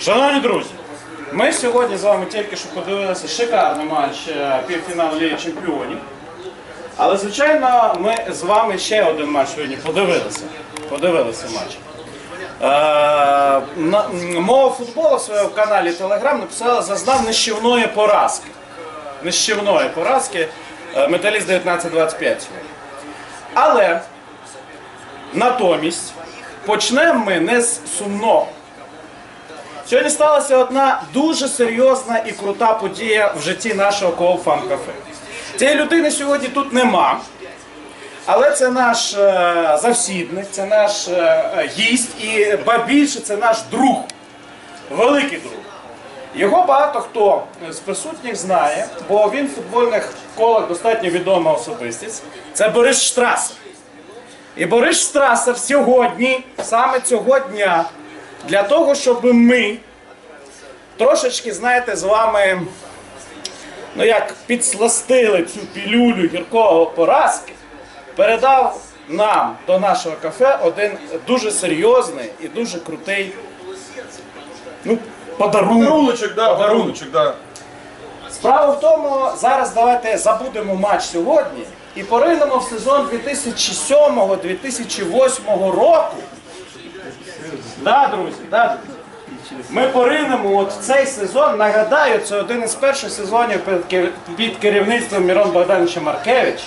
Шановні друзі, ми сьогодні з вами тільки що подивилися шикарний матч е, півфіналу Ліги Чемпіонів. Але, звичайно, ми з вами ще один матч сьогодні подивилися. Подивилися матч. Е, мова футболу в своєму каналі Telegram написала зазнав нищівної поразки. Нищівної поразки е, Металіст 1925. Але натомість почнемо ми не з сумного. Сьогодні сталася одна дуже серйозна і крута подія в житті нашого Коуфан кафе. Цієї людини сьогодні тут нема, але це наш е, завсідник, це наш е, гість і ба більше це наш друг, великий друг. Його багато хто з присутніх знає, бо він в футбольних колах достатньо відома особистість. Це Борис Штрасер. І Борис Штрасер сьогодні, саме цього дня, для того, щоб ми трошечки, знаєте, з вами, ну як підсластили цю пілюлю гіркого поразки, передав нам до нашого кафе один дуже серйозний і дуже крутий ну, подарунок. Подаруночок, да, подаруночок, да. Справа в тому, зараз давайте забудемо матч сьогодні і поринемо в сезон 2007-2008 року. Да, друзі, да, друзі. Ми поринемо от в цей сезон. Нагадаю, це один із перших сезонів під керівництвом Мірон Богдановича Маркевича.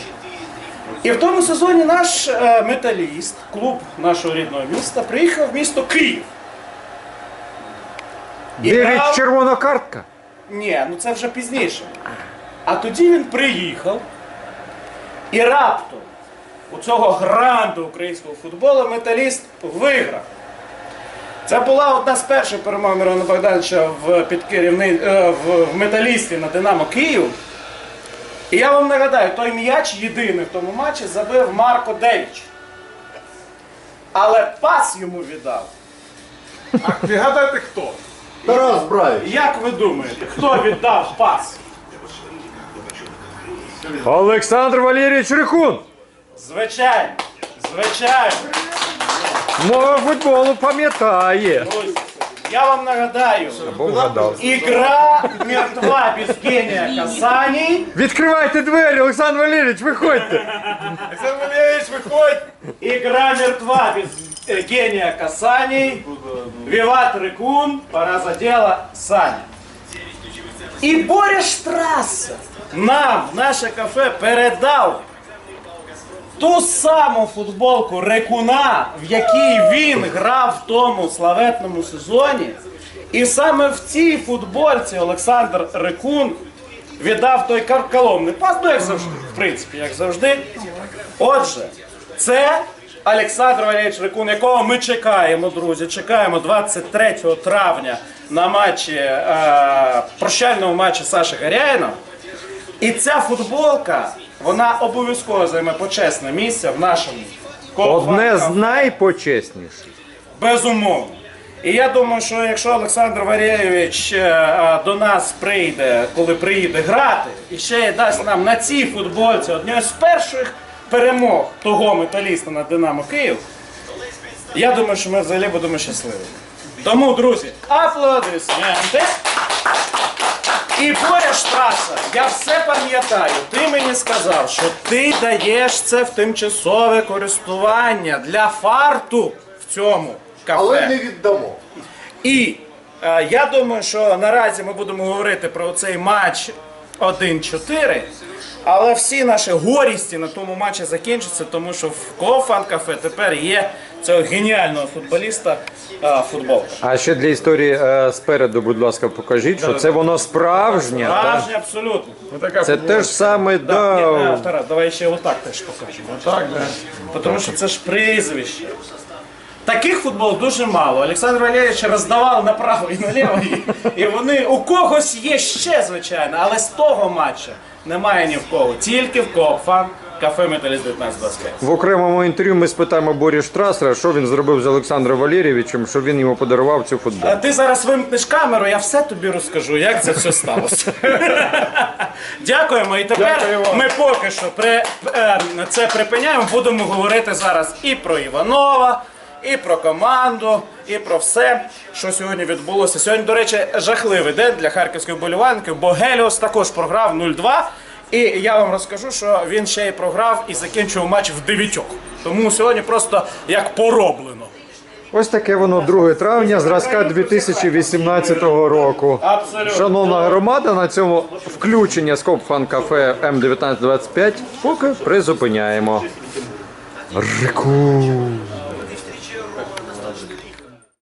І в тому сезоні наш е, металіст, клуб нашого рідного міста, приїхав в місто Київ. І грав- червона картка. Ні, ну це вже пізніше. А тоді він приїхав і раптом у цього гранду українського футболу металіст виграв. Це була одна з перших перемог Мирона Богдановича в, під е, в, металісті на Динамо Київ. І я вам нагадаю, той м'яч єдиний в тому матчі забив Марко Девіч. Але пас йому віддав. А відгадайте хто? Тарас Браєв. Як ви думаєте, хто віддав пас? Олександр Валерійович Рихун. Звичайно, звичайно. Мова футболу пам'ятає. Друзі, я вам нагадаю, Бо вгадав. ігра мертва без генія Казані. Відкривайте двері, Олександр Валерійович, виходьте. Олександр Валерійович, виходь! Игра мертва без э, гения Касани. Виват Рыкун, пора за дело Саня. І Боря Штрассе нам наше кафе передав ту саму футболку Рекуна, в якій він грав в тому славетному сезоні. І саме в цій футбольці Олександр Рекун віддав той карколомний пас, ну як завжди, в принципі, як завжди. Отже, це Олександр Валерійович Рекун, якого ми чекаємо, друзі. Чекаємо 23 травня на матчі е, прощальному матчі Саші Гаряїна. І ця футболка, вона обов'язково займе почесне місце в нашому Одне з найпочесніших. Безумовно. І я думаю, що якщо Олександр Валерійович е, е, до нас прийде, коли приїде грати, і ще й дасть нам на цій футболці однією з перших перемог того металіста на Динамо Київ, я думаю, що ми взагалі будемо щасливі. Тому, друзі, аплодисменти. І Боря Штраса, я все пам'ятаю. Ти мені сказав, що ти даєш це в тимчасове користування для фарту в цьому кафе. Але не віддамо. І е, я думаю, що наразі ми будемо говорити про цей матч 1-4. Але всі наші горісті на тому матчі закінчаться, тому що в Кофан кафе тепер є цього геніального футболіста е, футболка. А ще для історії е, спереду, будь ласка, покажіть, що це воно справжнє. та? Справжнє абсолютно. Отака Це те ж саме, Ні, да. Тарас, давай ще отак теж покажемо. Так, да. Тому що це ж прізвище. Таких футбол дуже мало. Олександр Валерійович роздавав направо і наліво. І, і вони у когось є ще, звичайно, але з того матча немає ні в кого. Тільки в кого фан кафе Металіст 1925. В окремому інтерв'ю ми спитаємо Борі Штрасера, що він зробив з Олександром Валерійовичем, що він йому подарував цю А футболку. ти зараз вимкнеш камеру, я все тобі розкажу, як це все сталося. Дякуємо. І тепер Дякую вам. ми поки що при, е, це припиняємо. Будемо говорити зараз і про Іванова, і про команду, і про все, що сьогодні відбулося. Сьогодні, до речі, жахливий день для харківських болівальників, бо Геліос також програв 0-2. І я вам розкажу, що він ще й програв і закінчив матч в дев'ятьох. Тому сьогодні просто як пороблено. Ось таке воно 2 травня, зразка 2018 року. Абсолютно. Шановна громада, на цьому включення Скоп Фан Кафе М1925 поки призупиняємо. Рику.